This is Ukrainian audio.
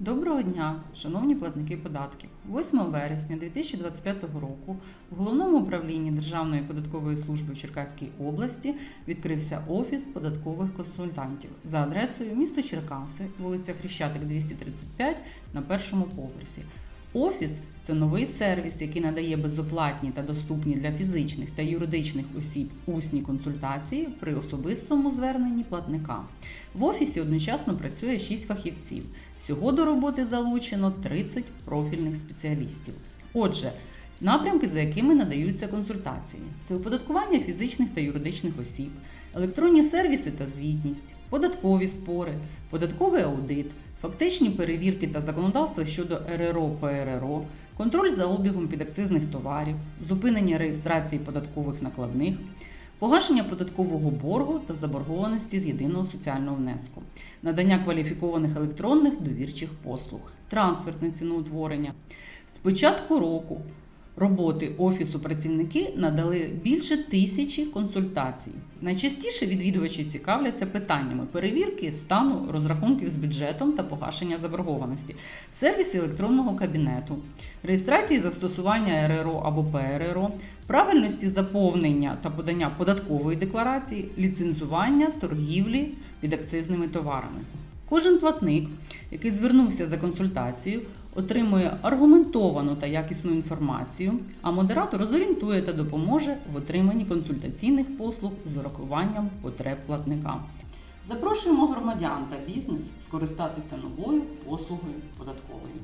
Доброго дня, шановні платники податків. 8 вересня 2025 року в головному управлінні Державної податкової служби в Черкаській області відкрився офіс податкових консультантів за адресою місто Черкаси, вулиця Хрещатик 235 на першому поверсі. Офіс це новий сервіс, який надає безоплатні та доступні для фізичних та юридичних осіб усні консультації при особистому зверненні платника. В офісі одночасно працює 6 фахівців. Всього до роботи залучено 30 профільних спеціалістів. Отже, напрямки, за якими надаються консультації, це оподаткування фізичних та юридичних осіб, електронні сервіси та звітність, податкові спори, податковий аудит, фактичні перевірки та законодавство щодо РРО ПРРО, контроль за обігом підакцизних товарів, зупинення реєстрації податкових накладних, погашення податкового боргу та заборгованості з єдиного соціального внеску, надання кваліфікованих електронних довірчих послуг, трансфертне ціноутворення. З початку року роботи офісу працівники надали більше тисячі консультацій. Найчастіше відвідувачі цікавляться питаннями перевірки стану розрахунків з бюджетом та погашення заборгованості, сервіси електронного кабінету, реєстрації застосування РРО або ПРРО, правильності заповнення та подання податкової декларації, ліцензування торгівлі підакцизними товарами. Кожен платник, який звернувся за консультацією, отримує аргументовану та якісну інформацію, а модератор зорієнтує та допоможе в отриманні консультаційних послуг з урахуванням потреб платника. Запрошуємо громадян та бізнес скористатися новою послугою податкової.